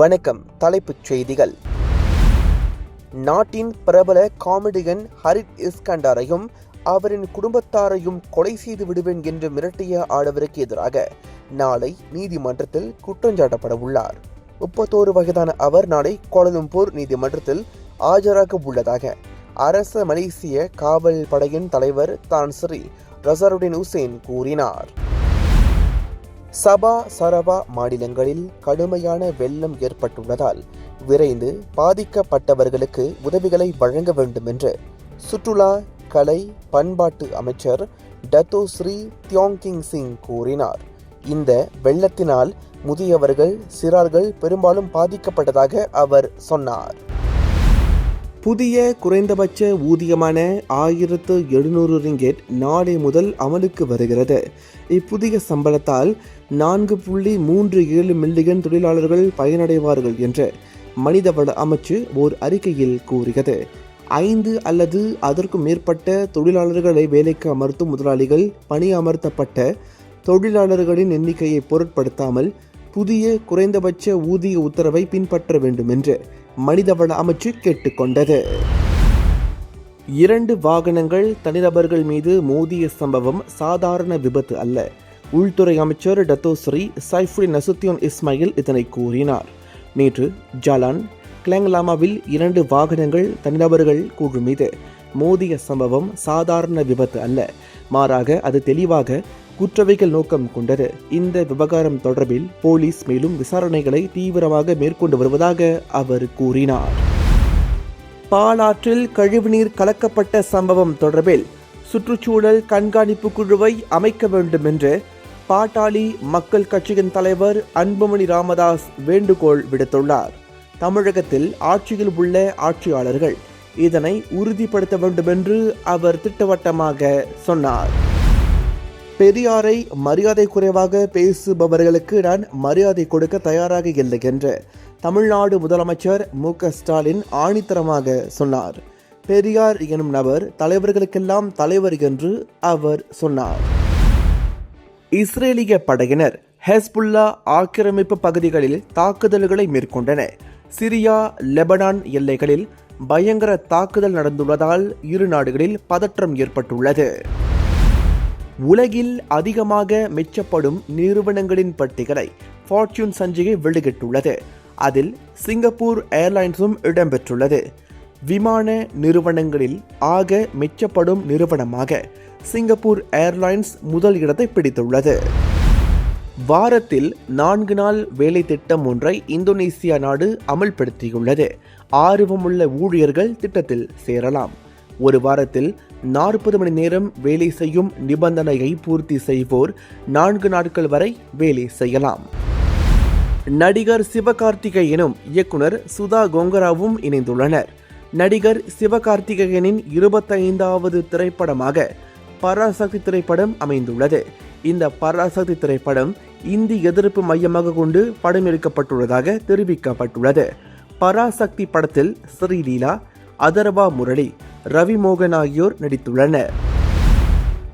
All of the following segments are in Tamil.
வணக்கம். தலைப்புச் செய்திகள். நாட்டின் பிரபல காமெடியன் ஹரித் இஸ்கண்டாரையும் அவரின் குடும்பத்தாரையும் கொலை செய்து விடுவேன் என்று மிரட்டிய ஆடவருக்கு எதிராக நாளை நீதிமன்றத்தில் குற்றஞ்சாட்டப்பட உள்ளார். முப்பத்தோரு வயதான அவர் நாளை கோலலம்பூர் நீதிமன்றத்தில் ஆஜராக உள்ளதாக அரச மலேசிய காவல் படையின் தலைவர் தான் ஸ்ரீ ரசருடின் உசேன் கூறினார். சபா சரவா மாநிலங்களில் கடுமையான வெள்ளம் ஏற்பட்டுள்ளதால் விரைந்து பாதிக்கப்பட்டவர்களுக்கு உதவிகளை வழங்க வேண்டும் என்று சுற்றுலா கலை பண்பாட்டு அமைச்சர் டத்தோ ஸ்ரீ தியோங்கிங் சிங் கூறினார். இந்த வெள்ளத்தினால் முதியவர்கள் சிறார்கள் பெரும்பாலும் பாதிக்கப்பட்டதாக அவர் சொன்னார். புதிய குறைந்தபட்ச ஊதியமான ஆயிரத்து எழுநூறு ரிங்கெட் நாளை முதல் அமலுக்கு வருகிறது. இப்புதிய சம்பளத்தால் நான்கு புள்ளி மூன்று ஏழு மில்லியன் தொழிலாளர்கள் பயனடைவார்கள் என்று மனிதவள அமைச்சு ஓர் அறிக்கையில் கூறுகிறது. ஐந்து அல்லது அதற்கும் மேற்பட்ட தொழிலாளர்களை வேலைக்கு அமர்த்தும் முதலாளிகள் பணி அமர்த்தப்பட்ட தொழிலாளர்களின் எண்ணிக்கையை பொருட்படுத்தாமல் புதிய குறைந்தபட்ச ஊதிய உத்தரவை பின்பற்ற வேண்டும் என்று மனிதவள அமைச்சு கேட்டுக்கொண்டது. இரண்டு வாகனங்கள் தனிநபர்கள் மீது மோதிய சம்பவம் சாதாரண விபத்து அல்ல. உள்துறை அமைச்சர் டத்தோஸ்ரீ சைஃபுடின் நசுத்தியோன் இஸ்மாயில் இதனை கூறினார். நேற்று ஜலான் கிளங்லாமாவில் இரண்டு வாகனங்கள் தனிநபர்கள் குழு மீது மோதிய சம்பவம் சாதாரண விபத்து அல்ல. மாறாக அது தெளிவாக குற்றவைகள் நோக்கம் கொண்டது. இந்த விவகாரம் தொடர்பில் போலீஸ் மேலும் விசாரணைகளை தீவிரமாக மேற்கொண்டு வருவதாக அவர் கூறினார். பாலாற்றில் கழிவுநீர் கலக்கப்பட்ட சம்பவம் தொடர்பில் சுற்றுச்சூழல் கண்காணிப்பு குழுவை அமைக்க வேண்டும் என்று பாட்டாளி மக்கள் கட்சியின் தலைவர் அன்புமணி ராமதாஸ் வேண்டுகோள் விடுத்துள்ளார். தமிழகத்தில் ஆட்சியில் உள்ள ஆட்சியாளர்கள் இதனை உறுதிப்படுத்த வேண்டும் என்று அவர் திட்டவட்டமாக சொன்னார். பெரியாரை மரியாதை குறைவாக பேசுபவர்களுக்கு நான் மரியாதை கொடுக்க தயாராக இல்லை என்று தமிழ்நாடு முதலமைச்சர் மு க ஸ்டாலின் ஆணித்தரமாக சொன்னார். பெரியார் எனும் நபர் தலைவர்களுக்கெல்லாம் தலைவர் என்று அவர் சொன்னார். இஸ்ரேலிய படையினர் ஹெஸ்புல்லா ஆக்கிரமிப்பு பகுதிகளில் தாக்குதல்களை மேற்கொண்டனர் சிரியா லெபனான் எல்லைகளில் பயங்கர தாக்குதல் நடந்துள்ளதால் இரு நாடுகளில் பதற்றம் ஏற்பட்டுள்ளது. உலகில் அதிகமாக மெச்சப்படும் நிறுவனங்களின் பட்டியலை ஃபார்ச்சூன் சஞ்சிகை வெளியிட்டுள்ளது. அதில் சிங்கப்பூர் ஏர்லைன்ஸும் இடம்பெற்றுள்ளது. விமான நிறுவனங்களில் ஆக மெச்சப்படும் நிறுவனமாக சிங்கப்பூர் ஏர்லைன்ஸ் முதல் இடத்தை பிடித்துள்ளது. வாரத்தில் நான்கு நாள் வேலை திட்டம் ஒன்றை இந்தோனேசியா நாடு அமல்படுத்தியுள்ளது. ஆர்வமுள்ள ஊழியர்கள் திட்டத்தில் சேரலாம். ஒரு வாரத்தில் நாற்பது மணி நேரம் வேலை செய்யும் நிபந்தனையை பூர்த்தி செய்வோர். நான்கு நாட்கள் வரை வேலை செய்யலாம். நடிகர் சிவகார்த்திகேயனும் இயக்குனர் சுதா கோங்கராவும் இணைந்துள்ளனர். நடிகர் சிவகார்த்திகேயனின் இருபத்தைந்தாவது திரைப்படமாக பராசக்தி திரைப்படம் அமைந்துள்ளது. இந்த பராசக்தி திரைப்படம் இந்தி எதிர்ப்பு மையமாக கொண்டு படம் எடுக்கப்பட்டுள்ளதாக தெரிவிக்கப்பட்டுள்ளது. பராசக்தி படத்தில் ஸ்ரீலீலா அதர்வா முரளி ரவி மோகன் ஆகியோர் நடித்துள்ளனர்.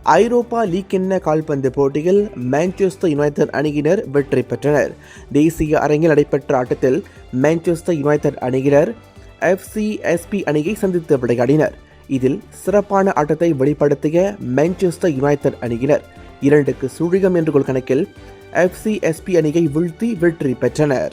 ஐரோப்பா லீக் என்ன கால்பந்து போட்டியில் மான்செஸ்டர் யுனைடெட் அணியினர் வெற்றி பெற்றனர். தேசிய அரங்கில் நடைபெற்ற ஆட்டத்தில் மான்செஸ்டர் யுனைடெட் அணியினர் எஃப்சிஎஸ்பி அணியை சந்தித்து விளையாடினர். இதில் சிறப்பான ஆட்டத்தை வெளிப்படுத்திய மான்செஸ்டர் யுனைடெட் அணியினர். இரண்டுக்கு சுழிகம் என்ற கோல் கணக்கில் எஃப்சிஎஸ்பி அணியை வீழ்த்தி வெற்றி பெற்றனர்.